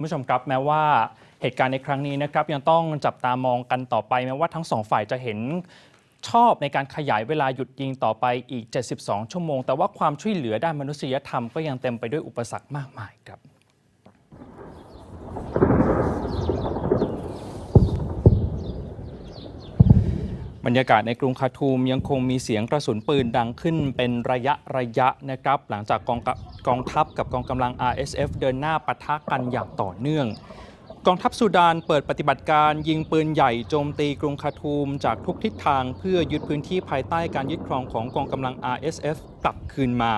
คุณผู้ชมครับแม้ว่าเหตุการณ์ในครั้งนี้นะครับยังต้องจับตามองกันต่อไปแม้ว่าทั้งสองฝ่ายจะเห็นชอบในการขยายเวลาหยุดยิงต่อไปอีก 72 ชั่วโมง แต่ว่าความช่วยเหลือด้านมนุษยธรรมก็ยังเต็มไปด้วยอุปสรรคมากมายครับ บรรยากาศในกรุงคาทูมยังคงมีเสียงกระสุนปืนดังขึ้นเป็นระยะระยะนะครับ หลังจากกองกองทัพกับกองกำลัง RSF เดินหน้าปะทะกันอย่างต่อเนื่อง กองทัพสุดานเปิดปฏิบัติการยิงปืนใหญ่โจมตีกรุงคาทูมจากทุกทิศทางเพื่อยึดพื้นที่ภายใต้การยึดครองของกองกำลัง RSF กลับคืนมา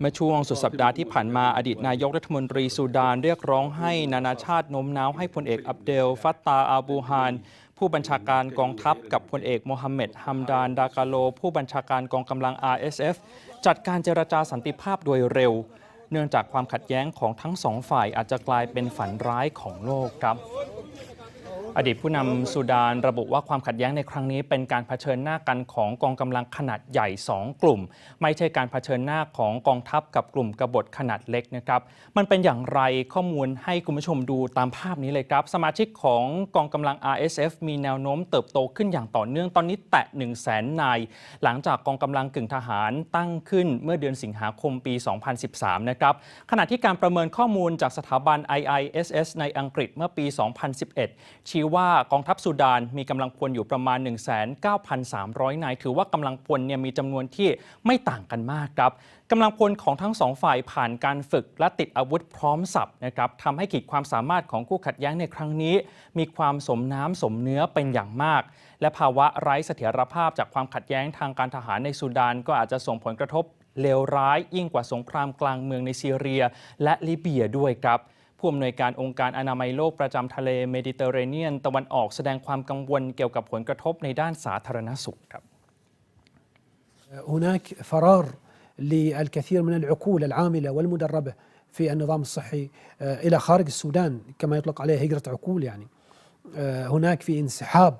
เมื่อช่วงสุดสัปดาห์ที่ผ่านมาอดีตนายกรัฐมนตรีสุดานเรียกร้องให้นานาชาติโน้มน้าวให้พลเอกอับเดลฟัตตาอาบูฮาน ผู้บัญชาการกองทัพกับพลเอกโมฮัมเหม็ดฮัมดานดากาโล ผู้บัญชาการกองกำลัง RSF จัดการเจรจาสันติภาพโดยเร็ว เนื่องจากความขัดแย้งของทั้งสองฝ่ายอาจจะกลายเป็นฝันร้ายของโลกครับ อดีตผู้นำสุดานระบุว่าความขัดแย้งในครั้งนี้เป็นการเผชิญหน้ากันของกองกำลังขนาดใหญ่ 2 กลุ่ม ไม่ใช่การเผชิญหน้าของกองทัพกับกลุ่มกบฏขนาดเล็กนะครับมันเป็นอย่างไรข้อมูลให้คุณผู้ชมดูตามภาพนี้เลยครับ สมาชิกของกองกำลัง RSF มีแนวโน้มเติบโตขึ้นอย่างต่อเนื่องตอนนี้แตะ1 0 0 0 0แสนนายหลังจากกองกำลังกึ่งทหารตั้งขึ้นเมื่อเดือนสิงหาคมปี 2013 นะครับขณะที่การประเมินข้อมูลจากสถาบัน IISS ในอังกฤษเมื่อปี 2011ชี้ว่ากองทัพสุดานมีกำลังพลอยู่ประมาณ 19,300 นาย ถือว่ากำลังพลเนี่ยมีจำนวนที่ไม่ต่างกันมากครับกำลังพลของทั้งสองฝ่ายผ่านการฝึกและติดอาวุธพร้อมสับนะครับทำให้ขีดความสามารถของคู่ขัดแย้งในครั้งนี้ มีความสมน้ำสมเนื้อเป็นอย่างมาก และภาวะไร้เสถียรภาพจากความขัดแย้งทางการทหารในสุดานก็อาจจะส่งผลกระทบเลวร้ายยิ่งกว่าสงครามกลางเมืองในซีเรีย และลิเบียด้วยครับ ผู้อำนวยการองค์การอนามัยโลกประจำทะเลเมดิเตอร์เรเนียน ตะวันออกแสดงความกังวลเกี่ยวกับผลกระทบในด้านสาธารณสุขครับ هناك فرار للكثير من العقول العامله والمدربه في النظام الصحي الى خارج السودان كما يطلق عليه هجره عقول يعني هناك في انسحاب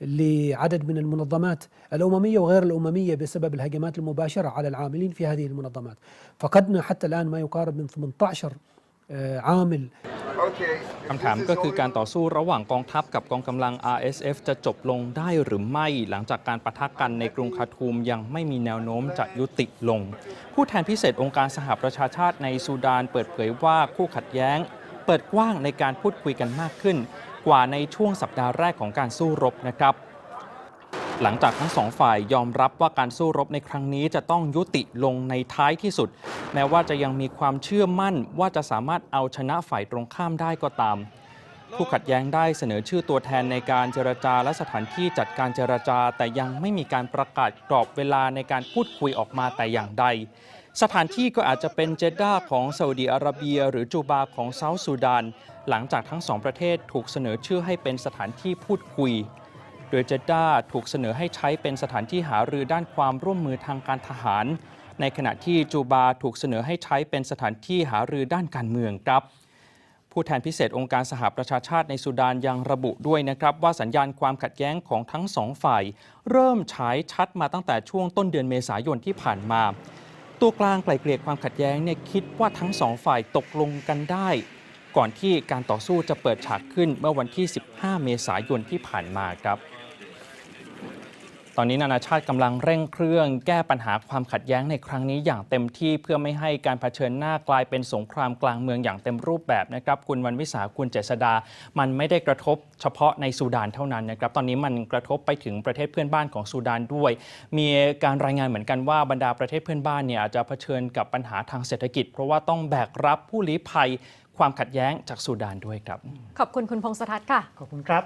لعدد من المنظمات الامميه وغير الامميه بسبب الهجمات المباشره على العاملين في هذه المنظمات فقدنا حتى الان ما يقارب من 18 عامل คำถามก็คือการต่อสู้ระหว่างกองทัพกับกองกำลัง RSF จะจบลงได้หรือไม่ หลังจากการปะทะกันในกรุงคาทูมยังไม่มีแนวโน้มจะยุติลง ผู้แทนพิเศษองค์การสหประชาชาติในซูดานเปิดเผยว่าคู่ขัดแย้ง เปิดกว้างในการพูดคุยกันมากขึ้น กว่าในช่วงสัปดาห์แรกของการสู้รบนะครับ หลังจากทั้งสองฝ่ายยอมรับว่าการสู้รบในครั้งนี้จะต้องยุติลงในท้ายที่สุด แม้ว่าจะยังมีความเชื่อมั่นว่าจะสามารถเอาชนะฝ่ายตรงข้ามได้ก็ตาม ผู้ขัดแย้งได้เสนอชื่อตัวแทนในการเจรจาและสถานที่จัดการเจรจา แต่ยังไม่มีการประกาศกรอบเวลาในการพูดคุยออกมาแต่อย่างใด สถานที่ก็อาจจะเป็นเจด้าของซาอุดีอาระเบีย หรือจูบาของเซาท์ซูดาน หลังจากทั้งสองประเทศถูกเสนอชื่อให้เป็นสถานที่พูดคุย โดยเจด้าถูกเสนอให้ใช้เป็นสถานที่หารือด้านความร่วมมือทางการทหาร ในขณะที่จูบาถูกเสนอให้ใช้เป็นสถานที่หารือด้านการเมืองครับ ผู้แทนพิเศษองค์การสหประชาชาติในสุดานยังระบุด้วยนะครับ ว่าสัญญาณความขัดแย้งของทั้งสองฝ่าย เริ่มฉายชัดมาตั้งแต่ช่วงต้นเดือนเมษายนที่ผ่านมา ตัวกลางไกล่เกลี่ยความขัดแย้งเนี่ยคิดว่าทั้งสองฝ่ายตกลงกันได้ ก่อนที่การต่อสู้จะเปิดฉากขึ้นเมื่อวันที่ 15 เมษายนที่ผ่านมาครับ ตอนนี้นานาชาติกำลังเร่งเครื่อง แก้ปัญหาความขัดแย้งในครั้งนี้อย่างเต็มที่เพื่อไม่ให้การเผชิญหน้ากลายเป็นสงครามกลางเมืองอย่างเต็มรูปแบบนะครับคุณวันวิสาคุณเจษดา มันไม่ได้กระทบเฉพาะในซูดานเท่านั้นนะครับตอนนี้มันกระทบไปถึงประเทศเพื่อนบ้านของซูดานด้วย มีการรายงานเหมือนกันว่าบรรดาประเทศเพื่อนบ้านเนี่ยอาจจะเผชิญกับปัญหาทางเศรษฐกิจ เพราะว่าต้องแบกรับผู้ลี้ภัย ความขัดแย้งจากซูดานด้วยครับ ขอบคุณคุณพงษ์สทัศน์ค่ะ ขอบคุณครับ